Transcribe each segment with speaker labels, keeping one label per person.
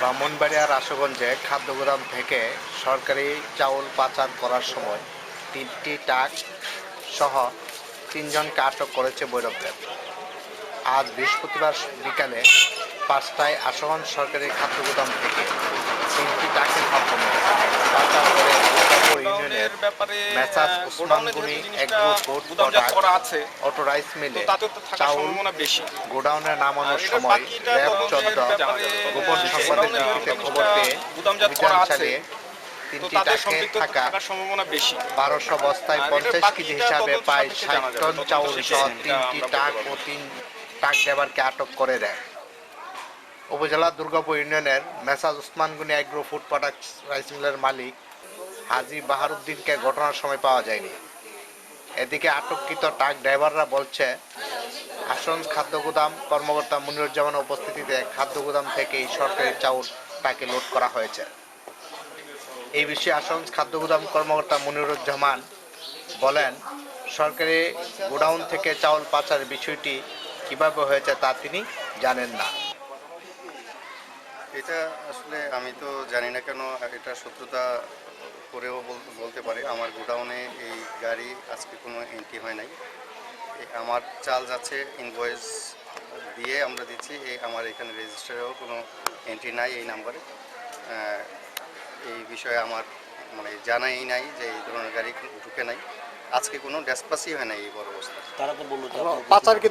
Speaker 1: ব্রাহ্মণবাড়িয়ার আশুগঞ্জে খাদ্য গোদাম থেকে সরকারি চাউল পাচার করার সময় তিনটি টাক সহ তিনজনকে আটক করেছে বৈরবদের আজ বৃহস্পতিবার বিকালে পাঁচটায় আশুগঞ্জ সরকারি খাদ্য গোদাম থেকে তিনটি টাকের মাধ্যমে ইউনিয়নের
Speaker 2: ব্যাপারে
Speaker 1: মেসাজ এগ্রো প্রোডাক্ট
Speaker 2: করা আছে।
Speaker 1: অটো রাইস মিলে চাউল
Speaker 2: বেশি।
Speaker 1: গোডাউনে নামানোর সময় র্যাব গোপন
Speaker 2: আহ,
Speaker 1: সংবাদের ভিত্তিতে খবর পেয়ে
Speaker 2: গুদামজাত করা আছে।
Speaker 1: তিনটি থাকা বারোশো বস্তায় পঞ্চাশ কেজি হিসাবে প্রায়
Speaker 2: সাপেক্ষে
Speaker 1: ষাট টন চাউল সহ তিনটি টাক ও তিন টাক ড্রাইভারকে আটক করে দেয় উপজেলা দুর্গাপুর ইউনিয়নের মেসাজ Usmangani agro food products rice মিলের মালিক হাজি বাহারুদ্দিনকে ঘটনার সময় পাওয়া যায়নি। এদিকে আটককৃত ট্রাক ড্রাইভাররা বলছে, আসন খাদ্য গুদাম কর্মকর্তা মুনিরুজ্জামানের উপস্থিতিতে খাদ্য গুদাম থেকে এই সরকারি চাউল তাকে লোড করা হয়েছে। এই বিষয়ে আসন খাদ্য গুদাম কর্মকর্তা মুনিরুজ্জামান বলেন, সরকারি গোডাউন থেকে চাউল পাচার বিষয়টি কীভাবে হয়েছে তা তিনি জানেন না।
Speaker 3: এটা আসলে আমি তো জানি না কেন, এটা শত্রুতা করেও বল- বলতে পারে। আমার গোডাউনে এই গাড়ি আজকে কোনো এন্ট্রি হয় নাই। আমার চাল যাচ্ছে ইনভয়েস দিয়ে আমরা দিচ্ছি। এই আমার এখানে রেজিস্টারেও কোনো এন্ট্রি নাই এই নাম্বারে এই বিষয়ে আমার মানে জানাই নাই যে এই ধরনের গাড়ি ঢুকে নাই। আজকে কোনো ডেসপাসই হয় নাই এই বড় অবস্থা।
Speaker 4: তারা তো বলল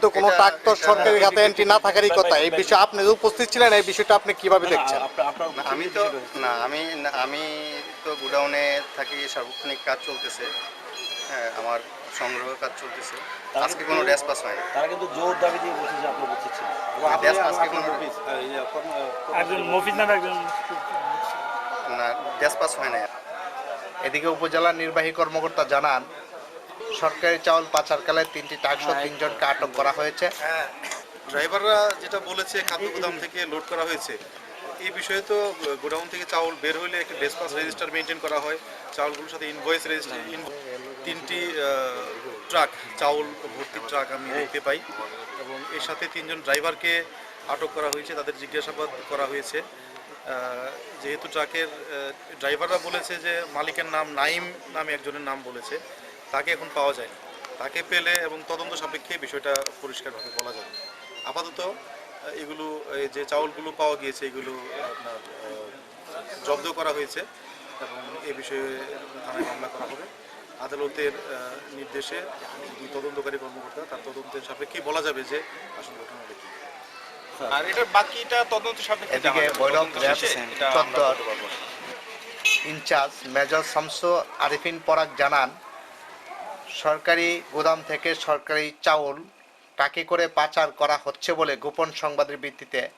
Speaker 1: কোনো
Speaker 3: এটা-
Speaker 1: ট্রাক তো
Speaker 3: এটা-
Speaker 1: সরকারি খাতে এন্ট্রি না থাকারই কথা। এই বিষয়ে আপনি যে উপস্থিত ছিলেন এই বিষয়টা আপনি কীভাবে দেখছেন?
Speaker 3: না, আমি তো না আমি আমি তো গোডাউনে থাকি সার্বক্ষণিক কাজ চলতেছে। হ্যাঁ আমার সংগ্রহ কাজ চলতেছে। আজকে কোনো ডেসপাস হয়নি।
Speaker 4: তারা কিন্তু জোর দাবি দিয়ে বলছে যে আপনি উপস্থিত ছিলেন।
Speaker 3: ডেস আজকে কোনো
Speaker 5: একজন মফিজ নামে একজন
Speaker 3: না ডেসপাস হয় না
Speaker 1: এদিকে উপজেলা নির্বাহী কর্মকর্তা জানান সরকারি চাউল পাচারকালে তিনটি টাকশো তিনজনকে আটক করা হয়েছে।
Speaker 6: হ্যাঁ ড্রাইভাররা যেটা বলেছে খাদ্য গোদাম থেকে লোড করা হয়েছে এই বিষয়ে তো গোডাউন থেকে চাউল বের হলে একটা ডেসপাস রেজিস্টার মেনটেন করা হয়। চাউলগুলোর সাথে ইনভয়েস রেজিস্টার তিনটি ট্রাক চাউল ভর্তি ট্রাক আমি দেখতে পাই এবং এর সাথে তিনজন ড্রাইভারকে আটক করা হয়েছে তাদের জিজ্ঞাসাবাদ করা হয়েছে। যেহেতু ট্রাকের ড্রাইভাররা বলেছে যে মালিকের নাম নাইম নামে একজনের নাম বলেছে। তাকে এখন পাওয়া যায় তাকে পেলে এবং তদন্ত সাপেক্ষে বিষয়টা পরিষ্কারভাবে বলা যাবে। আপাতত এগুলো এই যে চাউলগুলো পাওয়া গিয়েছে এগুলো আপনার জব্দ করা হয়েছে এবং এ বিষয়ে থানায় মামলা করা হবে। আদালতের নির্দেশে যিনি তদন্তকারী কর্মকর্তা তার তদন্তের সাপেক্ষেই বলা যাবে যে আসল ঘটনাটা কি।
Speaker 2: আর এটার বাকিটা তদন্ত সাপেক্ষে এটা।
Speaker 1: ইনচার্জ মেজর শামসু আরিফিন পরাগ জানান সরকারি গোদাম থেকে সরকারি চাউল টাকে করে পাচার করা হচ্ছে বলে গোপন সংবাদের ভিত্তিতে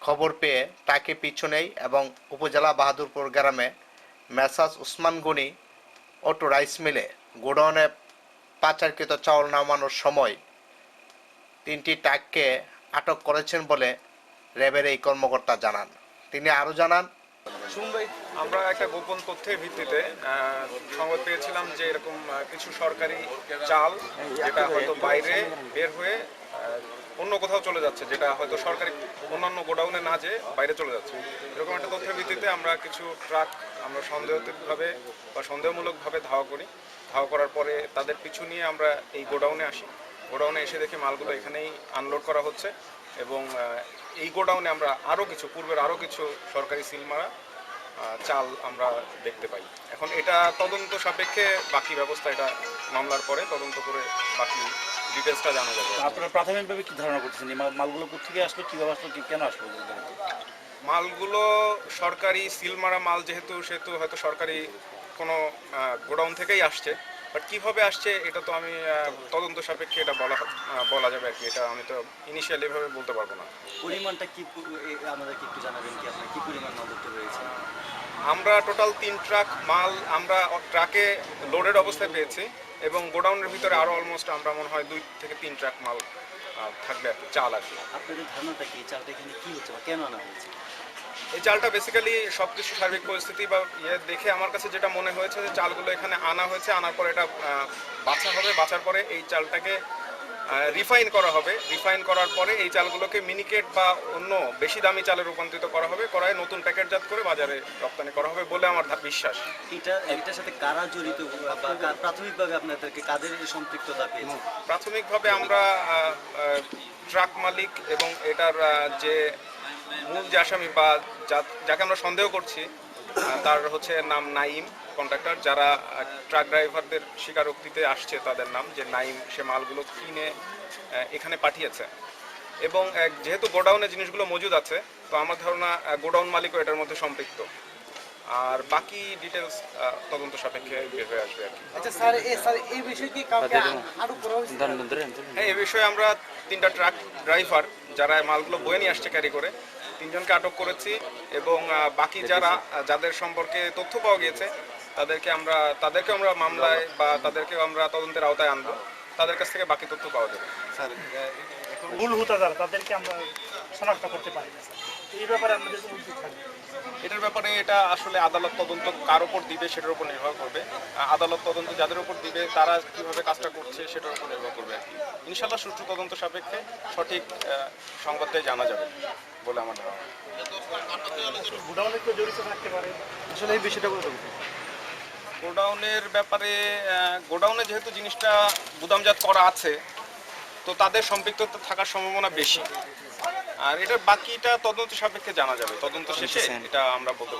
Speaker 1: খবর পেয়ে তাকে পিছু নেই এবং উপজেলা বাহাদুরপুর গ্রামে messrs Osman Goni auto rice মিলে গোডাউনে পাচারকৃত চাউল নামানোর সময় তিনটি টাককে আটক করেছেন বলে র্যাবের এই কর্মকর্তা জানান। তিনি আরও জানান
Speaker 2: আমরা একটা গোপন তথ্যের ভিত্তিতে সংবাদ পেয়েছিলাম যে এরকম কিছু সরকারি চাল যেটা হয়তো বাইরে বের হয়ে অন্য কোথাও চলে যাচ্ছে যেটা হয়তো সরকারি অন্যান্য গোডাউনে না যে বাইরে চলে যাচ্ছে। এরকম একটা তথ্যের ভিত্তিতে আমরা কিছু ট্রাক আমরা সন্দেহভাবে বা সন্দেহমূলকভাবে ধাওয়া করি। ধাওয়া করার পরে তাদের পিছু নিয়ে আমরা এই গোডাউনে আসি। গোডাউনে এসে দেখি মালগুলো এখানেই আনলোড করা হচ্ছে এবং এই গোডাউনে আমরা আরও কিছু পূর্বের আরও কিছু সরকারি সিলমারা আহ, চাল আমরা দেখতে পাই। এখন এটা তদন্ত সাপেক্ষে বাকি ব্যবস্থা এটা মামলার পরে তদন্ত করে বাকি ডিটেলসটা জানা যাবে।
Speaker 4: আপনারা প্রাথমিকভাবে কি ধারণা করতেছেন? এই মাল- মালগুলো কোথেকে আসলো কীভাবে আসলো কি কেন আসলো?
Speaker 2: মালগুলো সরকারি সিলমারা মাল যেহেতু সেহেতু হয়তো সরকারি কোনো গোডাউন থেকেই আসছে। বাট কীভাবে আসছে এটা তো আমি তদন্ত সাপেক্ষে এটা বলা বলা যাবে আর কি। এটা আমি তো ইনিশিয়ালি এভাবে বলতে পারব না।
Speaker 4: পরিমাণটা কি আমাদেরকে একটু জানাবেন কি আপনার কি পরিমাণ মাল ধরতে পেরেছেন
Speaker 2: আমরা টোটাল তিন ট্রাক মাল আমরা ট্রাকে লোডেড অবস্থায় পেয়েছি এবং গোডাউনের ভিতরে আরও অলমোস্ট আমরা মনে হয় দুই থেকে তিন ট্রাক মাল থাকবে আর চাল আর কি।
Speaker 4: আপনাদের ধারণাটা কি? এই চালটা এখানে কি হচ্ছে বা কেন আনা হয়েছে?
Speaker 2: এই চালটা বেসিক্যালি সব কিছু সার্বিক পরিস্থিতি বা ইয়ে দেখে আমার কাছে যেটা মনে হয়েছে যে চালগুলো এখানে আনা হয়েছে আনার পরে এটা বাছা হবে। বাছার পরে এই চালটাকে রিফাইন করা হবে। রিফাইন করার পরে এই চালগুলোকে মিনিকেট বা অন্য বেশি দামি চালে রূপান্তরিত করা হবে। করায় নতুন প্যাকেটজাত করে বাজারে রপ্তানি করা হবে বলে আমার বিশ্বাস।
Speaker 4: এটা এটার সাথে কারা জড়িত বা প্রাথমিকভাবে আপনাদেরকে কাদের সম্পৃক্ততা পেয়েছে?
Speaker 2: প্রাথমিকভাবে আমরা ট্রাক মালিক এবং এটার যে মূল যে আসামি বা যাকে আমরা সন্দেহ করছি তার হচ্ছে নাম নাইম কন্ট্রাক্টর যারা ট্রাক ড্রাইভারদের স্বীকারোক্তিতে আসছে তাদের নাম যে নাইম সে মালগুলো কিনে এখানে পাঠিয়েছে। এবং যেহেতু গোডাউনে জিনিসগুলো মজুদ আছে তো আমার ধারণা গোডাউন মালিকও এটার মধ্যে সম্পৃক্ত। আর বাকি ডিটেলস তদন্ত সাপেক্ষে বের হয়ে আসবে আর কি।
Speaker 7: আচ্ছা স্যার এই স্যার এই বিষয়ে কি কাউকে আরও
Speaker 2: হ্যাঁ এ বিষয়ে আমরা তিনটা ট্রাক ড্রাইভার যারা মালগুলো বয়ে নিয়ে আসছে ক্যারি করে তিনজনকে আটক করেছি এবং বাকি যারা যাদের সম্পর্কে তথ্য পাওয়া গিয়েছে, তাদেরকে আমরা তাদেরকে আমরা মামলায় বা তাদেরকে আমরা তদন্তের আওতায় আনব তাদের কাছ থেকে বাকি তথ্য পাওয়া যাবে
Speaker 5: ভুল হুতা তাদেরকে আমরা শনাক্ত করতে পারি স্যার। এই ব্যাপারে আমাদের কোনো উদ্যোগ থাকবে
Speaker 2: এটার ব্যাপারে এটা আসলে আদালত তদন্ত কার উপর দিবে সেটার উপর নির্ভর করবে। আদালত তদন্ত যাদের উপর দিবে তারা কীভাবে কাজটা করছে সেটার উপর নির্ভর করবে আর কি। ইনশাল্লাহ সুষ্ঠু তদন্ত সাপেক্ষে সঠিক সংবাদটাই জানা যাবে বলে আমার ধারণা।
Speaker 5: গোডাউনে কেউ জড়িত থাকতে পারে।
Speaker 4: আসলে এই বিষয়টা বলতে
Speaker 2: গোডাউনের ব্যাপারে গোডাউনে যেহেতু জিনিসটা গুদামজাত করা আছে তো তাদের সম্পৃক্ততা থাকার সম্ভাবনা বেশি। আর এটা বাকিটা তদন্ত সাপেক্ষে জানা যাবে। তদন্ত শেষে এটা আমরা বলতে পারব।